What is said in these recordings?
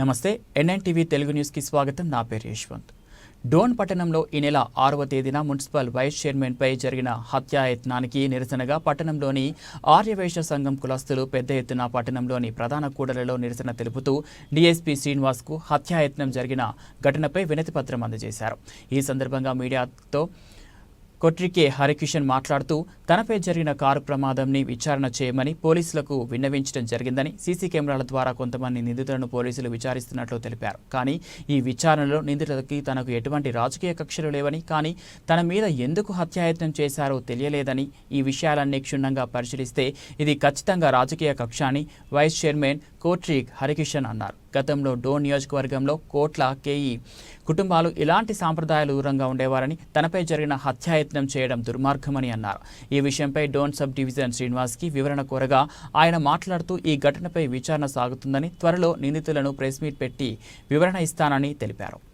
నమస్తే ఎన్ఎన్టీవీ తెలుగు న్యూస్కి స్వాగతం. నా పేరు యశ్వంత్. డోన్ పట్టణంలో ఈ నెల ఆరవ తేదీన మున్సిపల్ వైస్ చైర్మన్పై జరిగిన హత్యాయత్నానికి నిరసనగా పట్టణంలోని ఆర్యవైశ్య సంఘం కులస్తులు పెద్ద ఎత్తున పట్టణంలోని ప్రధాన కూడలలో నిరసన తెలుపుతూ డీఎస్పీ శ్రీనివాస్కు హత్యాయత్నం జరిగిన ఘటనపై వినతిపత్రం అందజేశారు. ఈ సందర్భంగా మీడియాతో కొట్రికే హరికిషన్ మాట్లాడుతూ తనపై జరిగిన కారు ప్రమాదంని విచారణ చేయమని పోలీసులకు విన్నవించడం జరిగిందని సీసీ కెమెరాల ద్వారా కొంతమంది నిందితులను పోలీసులు విచారిస్తున్నట్లు తెలిపారు. కానీ ఈ విచారణలో నిందితులకి తనకు ఎటువంటి రాజకీయ కక్షలు లేవని కానీ తన మీద ఎందుకు హత్యాయత్నం చేశారో తెలియలేదని ఈ విషయాలన్నీ క్షుణ్ణంగా పరిశీలిస్తే ఇది ఖచ్చితంగా రాజకీయ కక్ష అని వైస్ చైర్మన్ కోట్రిక్ హరికిషన్ అన్నారు. గతంలో డోన్ నియోజకవర్గంలో కోట్ల కేఈ కుటుంబాలు ఇలాంటి సాంప్రదాయాలు దూరంగా ఉండేవారని తనపై జరిగిన హత్యాయత్నం చేయడం దుర్మార్గమని అన్నారు. ఈ విషయంపై డోన్ సబ్ డివిజన్ శ్రీనివాస్కి వివరణ కోరగా ఆయన మాట్లాడుతూ ఈ ఘటనపై విచారణ సాగుతుందని త్వరలో నిందితులను ప్రెస్ మీట్ పెట్టి వివరణ ఇస్తానని తెలిపారు.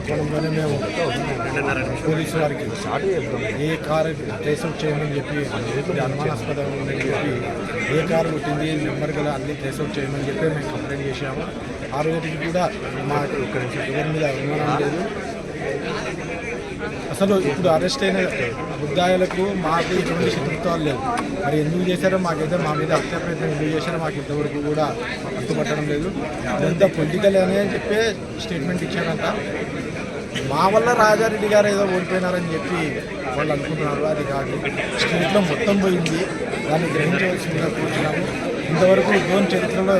కోణంలోనే మేము పోలీసు వారికి ఏ కారు ట్రేస్అవుట్ చేయమని చెప్పి ఇది అనుమానాస్పదంగా ఉందని చెప్పి ఏ కారు పుట్టింది నెంబర్ గల అన్ని ట్రేస్అవుట్ చేయమని చెప్పి మేము కంప్లైంట్ చేశాము ఆ రోజుకి కూడా మాకు ఎవరి మీద అనుమానం లేదు. అసలు ఇప్పుడు అరెస్ట్ అయిన ముద్దాయిలకు మాకు ఎటువంటి శత్రుత్వాలు లేవు. మరి ఎందుకు చేశారో మాకైతే మా మీద హత్య ప్రయత్నం ఎందుకు చేశారో మాకు ఇంతవరకు కూడా గుర్తుపట్టడం లేదు. ఎంత పొలిటికల్ అనే చెప్పే స్టేట్మెంట్ ఇచ్చారంట. మా వల్ల రాజారెడ్డి గారు ఏదో ఓడిపోయినారని చెప్పి వాళ్ళు అనుకుంటున్నారు. అది కాదు. స్టేట్లో మొత్తం పోయింది. దాన్ని గ్రహించవలసిందిగా కూర్చున్నాము ఇంతవరకు లోన్ చరిత్రలో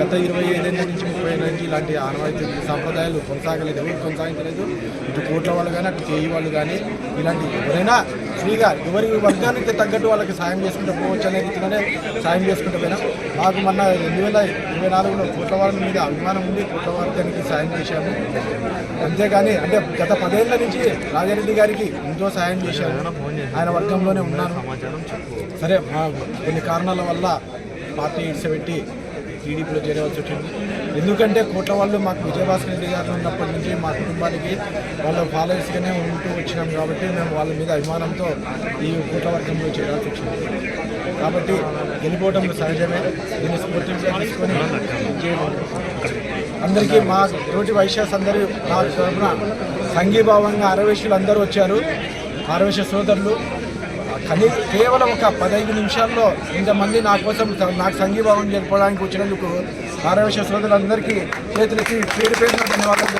గత ఇరవై ఐదేళ్ళ నుంచి ముప్పై ఏళ్ళ నుంచి ఇలాంటి ఆనవాయితీ సాంప్రదాయాలు కొనసాగలేదు ఎవరు కొనసాగించలేదు. ఇటు కోట్ల వాళ్ళు కానీ అటు కేఈ వాళ్ళు కానీ ఇలాంటి ఎవరైనా ఫ్రీగా ఎవరి వర్గానికి తగ్గట్టు వాళ్ళకి సాయం చేసుకుంటూ పోవచ్చు అనే రీతిగానే సాయం చేసుకుంటూ పోయినా. మాకు మొన్న రెండు వేల ఇరవై నాలుగులో కోట్ల మీద అభిమానం ఉంది కోట్ల వర్గానికి సాయం చేశాము. అంతేగాని అంటే గత పదేళ్ళ నుంచి రాజారెడ్డి గారికి ఎంతో సాయం చేశాను ఆయన వర్గంలోనే ఉన్నాను. సరే మా కొన్ని కారణాల వల్ల పార్టీ ఇడిచిపెట్టి టీడీపీలో చేరవలసి వచ్చింది. ఎందుకంటే కోట్ల వాళ్ళు మాకు విజయభాస్కర్ రెడ్డి గారు ఉన్నప్పటి నుంచి మా కుటుంబానికి వాళ్ళ ఫాలోవర్స్గానే ఉంటూ వచ్చినాం కాబట్టి మేము వాళ్ళ మీద అభిమానంతో ఈ కోట్ల వర్గంలో చేరాల్సి వచ్చింది. కాబట్టి గెలిపోవడం సహజమే. దీన్ని స్ఫూర్తిగా తీసుకొని అందరికీ మా తోటి వైశ్యాస్ అందరూ నా తరఫున సంఘీభావంగా అరవేశులు అందరూ వచ్చారు. ఆరవేశ సోదరులు కనీ కేవలం ఒక పదహైదు నిమిషాల్లో ఇంతమంది నా కోసం నాకు సంఘీభావం జరపడానికి వచ్చినందుకు ఆరవేశ సోదరులందరికీ చేతులెత్తి పేరు పేరున ధన్యవాదాలు